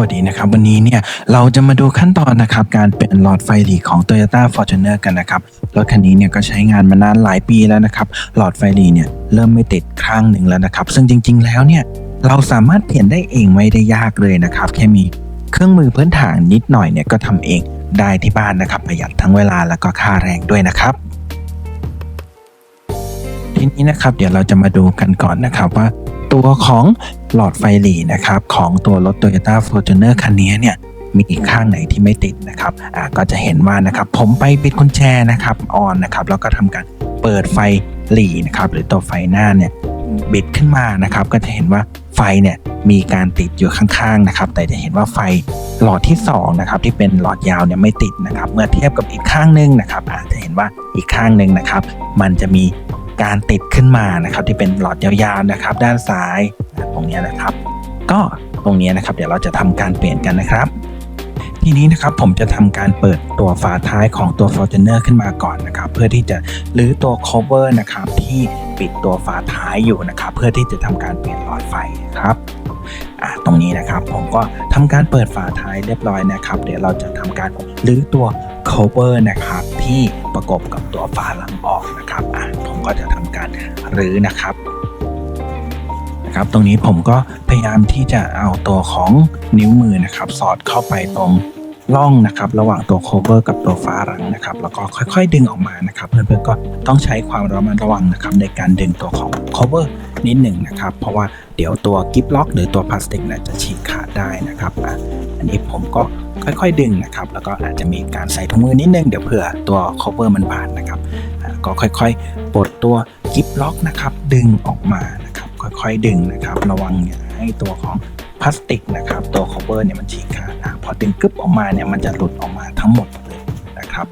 วัสดีนะครับ วันนี้เนี่ยเราจะมาดูขั้นตอนนะครับการเปลี่ยนหลอดไฟหลีของ Toyota Fortuner กันนะครับรถคันนี้เนี่ยก็ใช้งานมานานหลายปีแล้วนะครับหลอดไฟหลีเนี่ยเริ่มไม่ติดข้างหนึ่งแล้วนะครับ ซึ่งจริง ๆ แล้วเนี่ยเราสามารถเปลี่ยนได้เองไม่ได้ยากเลยนะครับแค่มีเครื่องมือพื้นฐานนิดหน่อยเนี่ยก็ทำเองได้ที่บ้านนะครับประหยัดทั้งเวลาแล้วก็ค่าแรงด้วยนะครับทีนี้นะครับเดี๋ยวเราจะมาดูกันก่อนนะครับว่า ตัวของหลอดไฟหลีนะครับของตัวรถ Toyota Fortuner คันนี้เนี่ยมีอีกข้างไหนที่ไม่ติดนะครับอ่าก็จะเห็นว่านะครับผมไปปิดกุญแจนะครับออนนะครับแล้วก็ทำการเปิดไฟหลีนะครับหรือตัวไฟหน้าเนี่ยบิดขึ้นมานะครับก็จะเห็นว่าไฟเนี่ยมีการติดอยู่ข้างๆนะครับแต่จะเห็นว่าไฟหลอดที่สองนะครับที่เป็นหลอดยาวเนี่ยไม่ติดนะครับเมื่อเทียบกับอีกข้างหนึงนะครับอาจจะเห็นว่าอีกข้างหนึ่งนะครับมันจะมี การติดขึ้นมานะครับ ที่เป็นหลอดยาวๆนะครับ ด้านซ้ายตรงนี้นะครับ ก็ตรงนี้นะครับ เดี๋ยวเราจะทำการเปลี่ยนกันนะครับ ทีนี้นะครับผมจะทำการเปิดตัวฝาท้ายของตัว Fortuner ขึ้นมาก่อนนะครับ เพื่อที่จะรื้อตัว cover นะครับที่ปิดตัวฝาท้ายอยู่นะครับ เพื่อที่จะทำการเปลี่ยนหลอดไฟครับตรงนี้นะครับผมก็ทำการเปิดฝาท้ายเรียบร้อยนะครับ เดี๋ยวเราจะทำการรื้อตัว cover นะครับที่ ประกบกับตัวฝาหลังออกนะครับอะผมก็จะทำการรื้อนะครับนะครับ ตรงนี้ผมก็พยายามที่จะเอาตัวของนิ้วมือนะครับ สอดเข้าไปตรงร่องนะครับ ระหว่างตัว cover กับตัวฝาหลังนะครับ แล้วก็ค่อยๆดึงออกมานะครับเพื่อนๆก็ต้องใช้ความระมัดระวังนะครับในการดึงตัวของ cover นิดหนึ่งนะครับ เพราะว่าเดี๋ยวตัวกิฟล็อก หรือตัวพลาสติกเนี่ยจะฉีกขาดได้นะครับอันนี้ผมก็ ค่อย ๆ ดึงนะครับแล้วก็อาจจะมีการใส่ถุงมือนิดนึงเดี๋ยวเผื่อตัว cover มันบาดนะครับก็ค่อยๆปลดตัวกิฟล็อกนะครับดึงออกมานะครับค่อยๆดึงนะครับระวังอย่าให้ตัวของพลาสติกนะครับตัว cover เนี่ยมันฉีกขาดพอดึงกึบออกมาเนี่ยมันจะหลุดออกมาทั้งหมดเลยนะครับ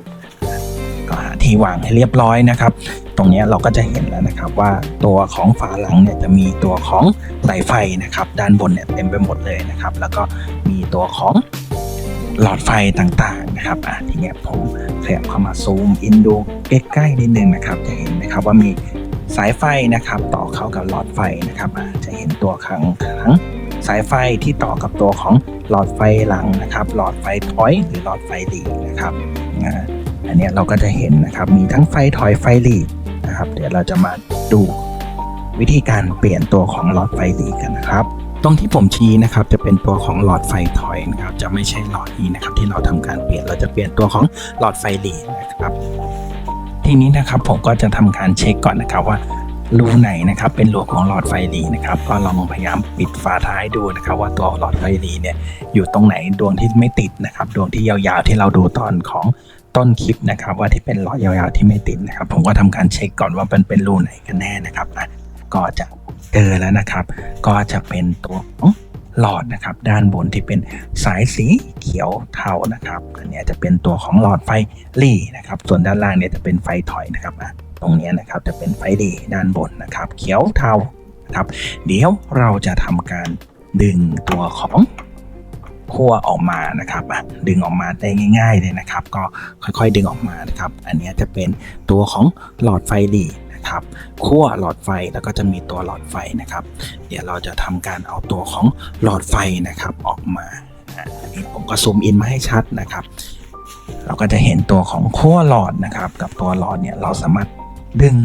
ก็หาที่วางให้เรียบร้อยนะครับ ตรงนี้เราก็จะเห็นแล้วนะครับว่าตัวของฝาหลังเนี่ยจะมีตัวของสายไฟนะครับ ด้านบนเนี่ยเต็มไปหมดเลยนะครับ แล้วก็มีตัวของ หลอดไฟต่างๆนะครับอะทีเนี้ยผมขยับเข้ามาซูมอินดูใกล้ๆนิดนึงนะครับ จะเห็นนะครับว่ามีสายไฟนะครับ ต่อเข้ากับหลอดไฟนะครับอะจะเห็นตัวขังขังสายไฟที่ต่อกับตัวของหลอดไฟหลังนะครับ หลอดไฟถอยหรือหลอดไฟหลีนะครับอ่าอันนี้เราก็จะเห็นนะครับ มีทั้งไฟถอยไฟหลีนะครับ เดี๋ยวเราจะมาดูวิธีการเปลี่ยนตัวของหลอดไฟหลีกันนะครับ ตรงที่ผมชี้นะครับจะเป็นตัวของหลอดไฟถอยนะครับจะไม่ใช่หลอดนี้นะครับที่เราทำการเปลี่ยนเราจะเปลี่ยนตัวของหลอดไฟหลีนะครับ ทีนี้นะครับผมก็จะทำการเช็คก่อนนะครับว่ารูไหนนะครับเป็นรูของหลอดไฟหลีนะครับ ก็ลองพยายามปิดฝาท้ายดูนะครับ ว่าตัวหลอดไฟหลีเนี่ยอยู่ตรงไหนดวงที่ไม่ติดนะครับ ดวงที่ยาวๆที่เราดูตอนของต้นคลิปนะครับ ว่าที่เป็นหลอดยาวๆที่ไม่ติดนะครับ ผมก็ทำการเช็คก่อนว่ามันเป็นรูไหนกันแน่นะครับอะก็จะ เจอแล้วนะครับ ก็จะเป็นตัวของหลอดนะครับ ด้านบนที่เป็นสายสีเขียวเทานะครับ อันนี้จะเป็นตัวของหลอดไฟลีนะครับ ส่วนด้านล่างเนี่ยจะเป็นไฟถอยนะครับตรงนี้นะครับจะเป็นไฟหลีด้านบนนะครับ เขียวเทาครับเดี๋ยวเราจะทำการดึงตัวของขั้วออกมานะครับดึงออกมาได้ง่าย ๆเลยนะครับ ก็ค่อยๆดึงออกมานะครับ อันนี้จะเป็นตัวของหลอดไฟห ลีนะครับขั้วหลอดไฟแล้วก็จะมีตัวหลอดไฟนะครับ เดี๋ยวเราจะทำการเอาตัวของหลอดไฟนะครับออกมาอันนี้ผมก็ซูมอินมาให้ชัดนะครับ เราก็จะเห็นตัวของขั้วหลอดนะครับ กับตัวหลอดเนี่ยเราสามารถดึง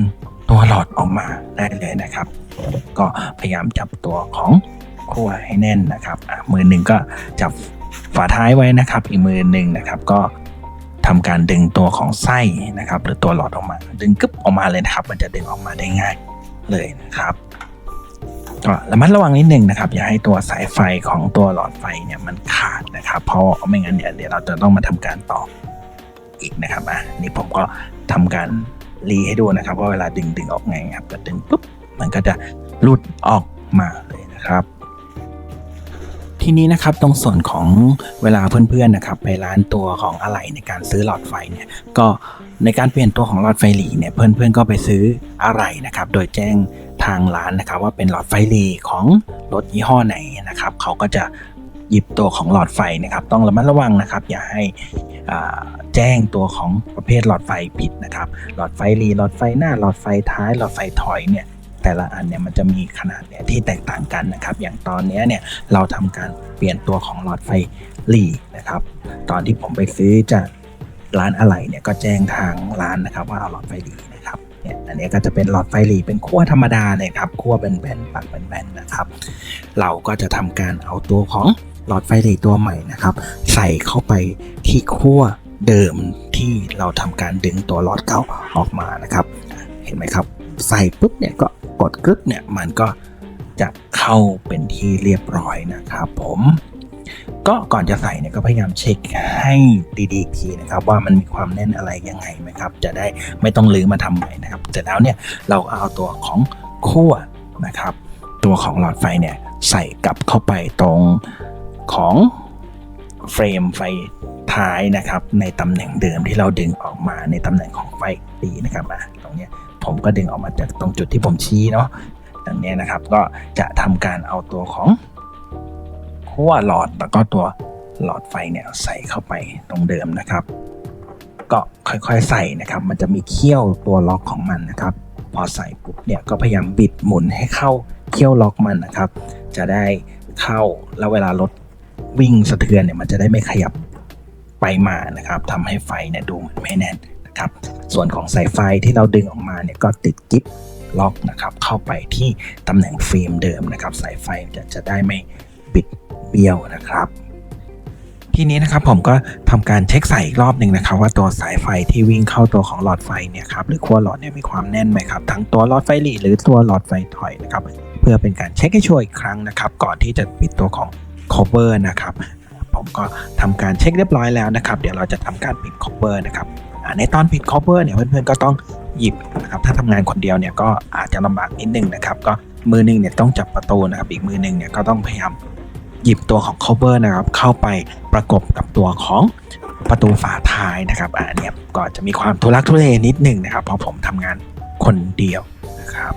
ตัวหลอดออกมาได้เลยนะครับ ก็พยายามจับตัวของขั้วให้แน่นนะครับอะมือหนึ่งก็จับฝาท้ายไว้นะครับ อีกมือหนึ่งนะครับ ก็ ทำการดึงตัวของไส้นะครับ หรือตัวหลอดออกมา ดึงกึ๊บออกมาเลยนะครับ มันจะดึงออกมาได้ง่ายเลยนะครับก็ระมัดระวังนิดนึงนะครับ อย่าให้ตัวสายไฟของตัวหลอดไฟเนี่ยมันขาดนะครับ เพราะไม่งั้นเนี่ยเดี๋ยวเราจะต้องมาทำการต่ออีกนะครับอะนี่ผมก็ทำการรีให้ดูนะครับว่าเวลาดึงดึงออกไงครับก็ดึงปุ๊บมันก็จะหลุดออกมาเลยนะครับ ทีนี้นะครับตรงส่วนของเวลาเพื่อนๆนะครับไปร้านตัวของอะไหล่ในการซื้อหลอดไฟเนี่ยก็ในการเปลี่ยนตัวของหลอดไฟหลีเนี่ยเพื่อนๆก็ไปซื้ออะไหล่นะครับโดยแจ้งทางร้านนะครับว่าเป็นหลอดไฟหลีของรถยี่ห้อไหนนะครับเขาก็จะหยิบตัวของหลอดไฟนะครับต้องระมัดระวังนะครับ อย่าให้อ่าแจ้งตัวของประเภทหลอดไฟผิดนะครับ หลอดไฟหลีหลอดไฟหน้าหลอดไฟท้ายหลอดไฟถอยเนี่ย แต่ละอันเนี่ยมันจะมีขนาดเนี่ยที่แตกต่างกันนะครับ อย่างตอนนี้เนี่ยเราทำการเปลี่ยนตัวของหลอดไฟหลีนะครับ ตอนที่ผมไปซื้อจากร้านอะไหล่เนี่ยก็แจ้งทางร้านนะครับ ว่าเอาหลอดไฟหลีนะครับเนี่ยอันนี้ก็จะเป็นหลอดไฟหลีเป็นขั้วธรรมดาเลยครับขั้วเป็นแบนๆปากเป็นแบนๆนะครับ เราก็จะทำการเอาตัวของหลอดไฟหลีตัวใหม่นะครับ ใส่เข้าไปที่ขั้วเดิมที่เราทำการดึงตัวหลอดเก่าออกมานะครับ เห็นไหมครับ ใส่ปุ๊บเนี่ยก็กดกึกเนี่ยมันก็จะเข้าเป็นที่เรียบร้อยนะครับผมก็ก่อนจะใส่เนี่ยก็พยายามเช็คให้ดีๆอีกทีนะครับว่ามันมีความแน่นอะไรยังไงไหมครับจะได้ไม่ต้องลื้อมาทำใหม่นะครับเสร็จแล้วเนี่ยเราเอาตัวของขั้วนะครับ ตัวของหลอดไฟเนี่ยใส่กลับเข้าไปตรงของเฟรมไฟท้ายนะครับในตำแหน่งเดิมที่เราดึงออกมาในตำแหน่งของไฟตีนะครับอะตรงเนี้ย ผมก็ดึงออกมาจากตรงจุดที่ผมชี้เนาะตรงนี้นะครับก็จะทำการเอาตัวของขั้วหลอดแล้วก็ตัวหลอดไฟเนี่ยใส่เข้าไปตรงเดิมนะครับ ก็ค่อยๆใส่นะครับ มันจะมีเขี้ยวตัวล็อกของมันนะครับ พอใส่ปุ๊บเนี่ยก็พยายามบิดหมุนให้เข้าเขี้ยวล็อกมันนะครับ จะได้เข้าแล้วเวลารถวิ่งสะเทือนเนี่ยมันจะได้ไม่ขยับไปมานะครับทำให้ไฟเนี่ยดูเหมือนไม่แน่น นะครับส่วนของสายไฟที่เราดึงออกมาเนี่ยก็ติดกิ๊บล็อกนะครับเข้าไปที่ตำแหน่งฟิล์มเดิมนะครับ สายไฟจะจะได้ไม่บิดเบี้ยวนะครับ ทีนี้นะครับผมก็ทำการเช็คใส่อีกรอบหนึ่งนะครับ ว่าตัวสายไฟที่วิ่งเข้าตัวของหลอดไฟเนี่ยครับหรือขั้วหลอดเนี่ยมีความแน่นไหมครับทั้งตัวหลอดไฟหลีหรือตัวหลอดไฟถอยนะครับเพื่อเป็นการเช็คให้ชัวร์อีกครั้งนะครับ ก่อนที่จะปิดตัวของ cover นะครับผมก็ทำการเช็คเรียบร้อยแล้วนะครับ เดี๋ยวเราจะทำการปิด cover นะครับ ในตอนปิด cover เนี่ยเพื่อนๆก็ต้องหยิบนะครับถ้าทำงานคนเดียวเนี่ยก็อาจจะลำบากนิดนึงนะครับ ก็มือหนึงเนี่ยต้องจับประตูนะครับอีกมือหนึงเนี่ยก็ต้องพยายามหยิบตัวของ cover นะครับ เข้าไปประกบกับตัวของประตูฝาท้ายนะครับอ่าเนี่ยก็จะมีความทุลักทุเลนิดนึงนะครับ เพราะผมทำงานคนเดียวนะครับ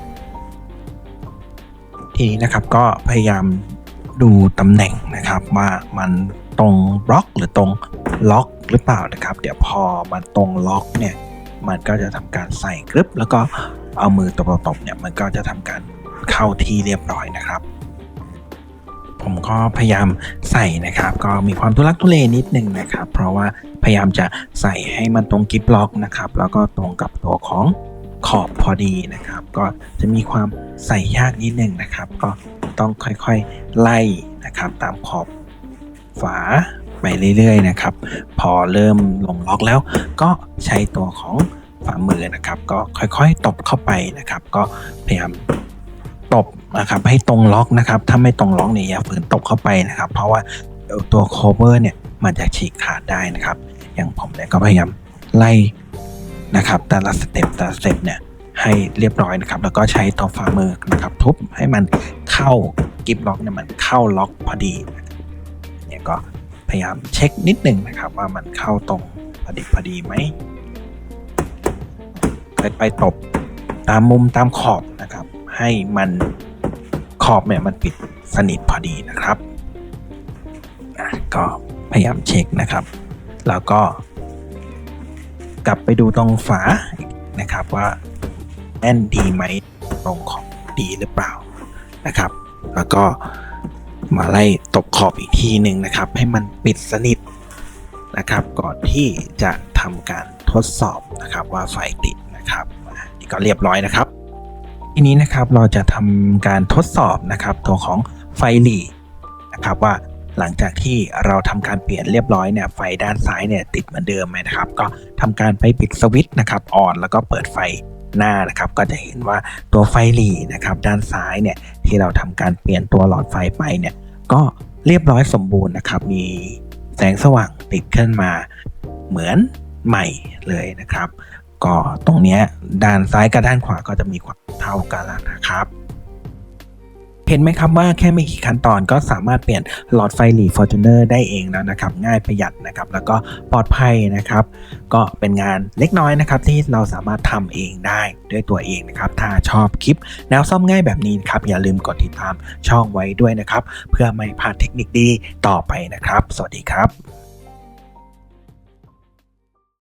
ทีนี้นะครับก็พยายามดูตำแหน่งนะครับว่ามันตรงบล็อกหรือตรงล็อก หรือเปล่านะครับ เดี๋ยวพอมันตรงล็อกเนี่ย มันก็จะทำการใส่กรึบแล้วก็เอามือตบๆเนี่ย มันก็จะทำการเข้าที่เรียบร้อยนะครับ ผมก็พยายามใส่นะครับ ก็มีความทุลักทุเลนิดนึงนะครับ เพราะว่าพยายามจะใส่ให้มันตรงกิฟล็อกนะครับ แล้วก็ตรงกับตัวของขอบพอดีนะครับ ก็จะมีความใส่ยากนิดนึงนะครับ ก็ต้องค่อยๆไล่นะครับ ตามขอบฝา ไปเรื่อยๆนะครับ พอเริ่มลงล็อกแล้ว ก็ใช้ตัวของฝ่ามือนะครับ ก็ค่อยๆตบเข้าไปนะครับ ก็พยายามตบนะครับให้ตรงล็อกนะครับ ถ้าไม่ตรงล็อกเนี่ยอย่าฝืนตบเข้าไปนะครับ เพราะว่าเดี๋ยวตัว cover เนี่ยมันจะฉีกขาดได้นะครับ อย่างผมเนี่ยก็พยายามไล่นะครับ แต่ละสเต็ปแต่ละสเต็ปเนี่ยให้เรียบร้อยนะครับ แล้วก็ใช้ตัวฝ่ามือนะครับทุบให้มันเข้ากิฟล็อกเนี่ยมันเข้าล็อกพอดีเนี่ยก็ พยายามเช็คนิดหนึ่งนะครับ ว่ามันเข้าตรงพอดีพอดีไหมค่อยๆตบตามมุมตามขอบนะครับ ให้มันขอบเนี่ยมันปิดสนิทพอดีนะครับก็พยายามเช็คนะครับ แล้วก็ กลับไปดูตรงฝานะครับว่าแน่นดีไหมตรงขอบดีหรือเปล่านะครับ แล้วก็ มาไล่ตบขอบอีกทีหนึ่งนะครับ ให้มันปิดสนิทนะครับ ก่อนที่จะทำการทดสอบนะครับว่าไฟติดนะครับนี่ก็เรียบร้อยนะครับ ทีนี้นะครับเราจะทำการทดสอบนะครับ ตัวของไฟหลีนะครับว่าหลังจากที่เราทำการเปลี่ยนเรียบร้อยเนี่ยไฟด้านซ้ายเนี่ยติดเหมือนเดิมไหมนะครับ ก็ทำการไปปิดสวิตช์นะครับออนแล้วก็เปิดไฟ หน้านะครับก็จะเห็นว่าตัวไฟหลีนะครับด้านซ้ายเนี่ยที่เราทำการเปลี่ยนตัวหลอดไฟไปเนี่ยก็เรียบร้อยสมบูรณ์นะครับ มีแสงสว่างติดขึ้นมาเหมือนใหม่เลยนะครับ ก็ตรงนี้ด้านซ้ายกับด้านขวาก็จะมีความเท่ากันแล้วนะครับ เห็นไหมครับว่าแค่ไม่กี่ขั้นตอนก็สามารถเปลี่ยนหลอดไฟหลีฟอร์จูเนอร์ได้เองแล้วนะครับ ง่ายประหยัดนะครับ แล้วก็ปลอดภัยนะครับ ก็เป็นงานเล็กน้อยนะครับ ที่เราสามารถทำเองได้ด้วยตัวเองนะครับ ถ้าชอบคลิปแนวซ่อมง่ายแบบนี้ครับอย่าลืมกดติดตามช่องไว้ด้วยนะครับ เพื่อไม่พลาดเทคนิคดีต่อไปนะครับ สวัสดีครับ